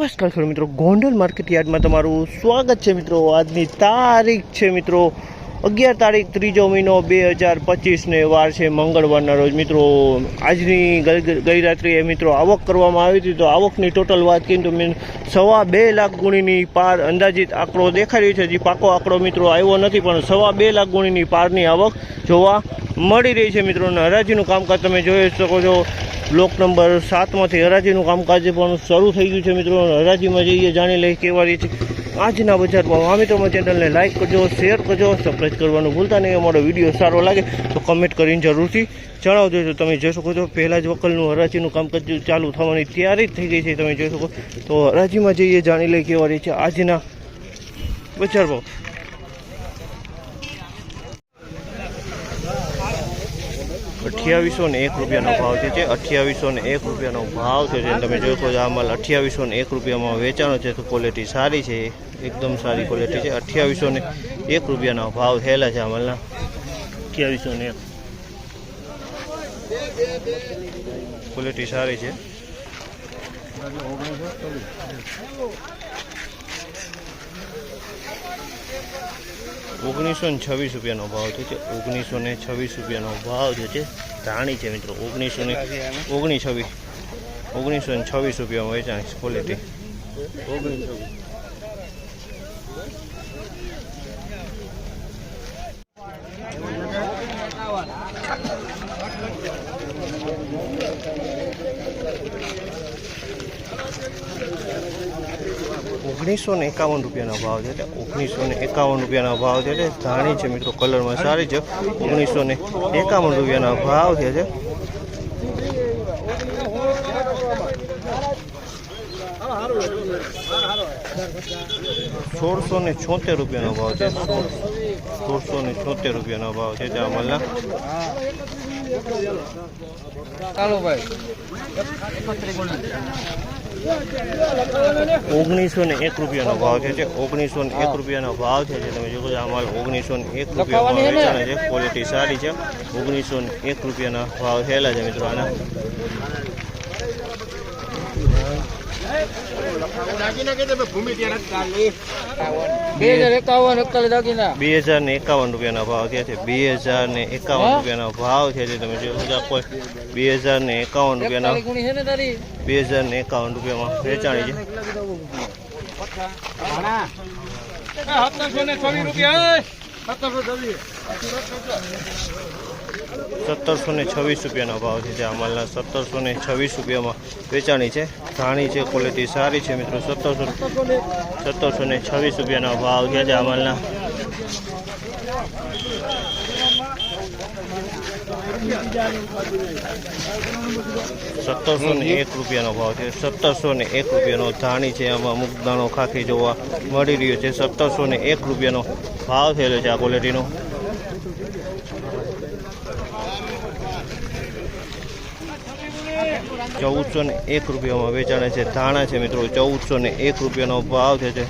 નમસ્કાર ખેડૂત મિત્રો. ગોંડલ માર્કેટ યાર્ડમાં તમારું સ્વાગત છે મિત્રો. આજની તારીખ છે મિત્રો. અગિયાર તારીખ ત્રીજો મહિનો બે હજાર પચીસને વાર છે મંગળવારના રોજ. મિત્રો, આજની ગઈ રાત્રિએ મિત્રો આવક કરવામાં આવી હતી. તો આવકની ટોટલ વાત કરીએ તો સવા બે લાખ ગુણીની પાર અંદાજિત આંકડો દેખાઈ રહ્યો છે. હજી પાકો આંકડો મિત્રો આવ્યો નથી, પણ સવા બે લાખ ગુણીની પારની આવક જોવા મળી રહી છે મિત્રો. અને હરાજીનું કામકાજ તમે જોઈ શકો છો. બ્લોક નંબર સાતમાંથી હરાજીનું કામકાજ પણ શરૂ થઈ ગયું છે મિત્રો. હરાજીમાં જઈએ, જાણી લઈએ કેવા રીતે આજના બજાર ભાવ. આ મિત્રો ચેનલને લાઇક કરજો શેર કરજો સબસ્ક્રાઈબ કરવાનું ભૂલતા નહીં. અમારો વીડિયો સારો લાગે તો કમેન્ટ કરીને જરૂરથી જણાવજો. તો તમે જોઈ શકો છો, પહેલાં જ વકલનું હરાજીનું કામકાજ ચાલુ થવાની તૈયારી જ થઈ ગઈ છે. તમે જોઈ શકો. તો હરાજીમાં જઈએ, જાણી લઈએ કેવા રીતે આજના બજાર ભાવ. અઠ્યાવીસો ને એક રૂપિયાનો ભાવ છે જે અઠ્યાવીસો ને એક રૂપિયાનો ભાવ છે જે તમે જોઈ શકો છો, આ માલ અઠ્યાવીસો ને એક રૂપિયામાં વેચાણો છે, તો ક્વોલિટી સારી છે, એકદમ સારી ક્વોલિટી છે. અઠ્યાવીસો ને એક રૂપિયાનો ભાવ થયેલા છે આ માલના. અઠ્યાવીસો ને એક. ક્વોલિટી સારી છે. ઓગણીસો ને છવ્વીસ રૂપિયાનો ભાવ થયો છે. ઓગણીસો ને છવ્વીસ રૂપિયાનો ભાવ થયો છે. ધાણી છે મિત્રો, ઓગણીસો ને ઓગણીસ છવ્વીસ. ઓગણીસો ને છવ્વીસ રૂપિયામાં વેચાણ ક્વોલિટી ઓગણીસો ને એકાવન રૂપિયાનો ભાવ છે એટલે ઓગણીસો ને એકાવન રૂપિયાનો ભાવ છે એટલે ધાણી છે મિત્રો કલરમાં સારી છે. ઓગણીસો ને એકાવન રૂપિયાનો ભાવ છે છે સોળસો ને છોતેર રૂપિયાનો ભાવ છે. સોળસો ને છોતેર રૂપિયાનો ભાવ છે ત્યાં અમલના ચાલો ભાઈ. ઓગણીસો ને એક રૂપિયાનો ભાવ છે જે ઓગણીસો ને એક રૂપિયાનો ભાવ છે જે તમે જોવો છો આ માલ ઓગણીસો ને એક રૂપિયામાં વેચાણ છે ક્વોલિટી સારી છે. ઓગણીસો ને એક રૂપિયાના ભાવ થયેલા છે મિત્રો આના. બે હજાર એકાવન એકતાલીસ દાગીના બે હજાર ને એકાવન રૂપિયાના ભાવ છે. બે હજાર ને એકાવન? રૂપિયાના ભાવ છે. જે તમે જોવો છો બે હજાર ને એકાવન રૂપિયાના બે હજાર ને એકાવન રૂપિયામાં વેચાણી છે. સત્તરસો ને છવ્વીસ રૂપિયા સત્તરસો ને છવ્વીસ રૂપિયાનો ભાવ છે આ માલના સત્તરસો ને છવ્વીસ રૂપિયામાં વેચાણી છે. ધાણી છે, ક્વોલિટી સારી છે મિત્રો. સત્તરસો સત્તરસો ને છવ્વીસ રૂપિયાના ભાવ છે જે આ માલના. સત્તરસો ને એક રૂપિયાનો ભાવ છે. સત્તરસો ને એક રૂપિયાનો ધાણી છે. આમાં મુગદાણો ખાખી જોવા મળી રહ્યો છે. સત્તરસો ને એક રૂપિયાનો ભાવ થયેલો છે આ ક્વોલિટીનો ચૌદસો ને એક રૂપિયામાં વેચાણે છે. ધાણા છે મિત્રો, ચૌદસો ને એક રૂપિયાનો ભાવ છે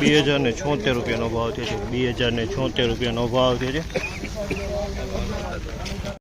બે હજાર ને છોતેર રૂપિયાનો ભાવ થયો છે બે હજાર ને છોતેર રૂપિયાનો ભાવ થયો છે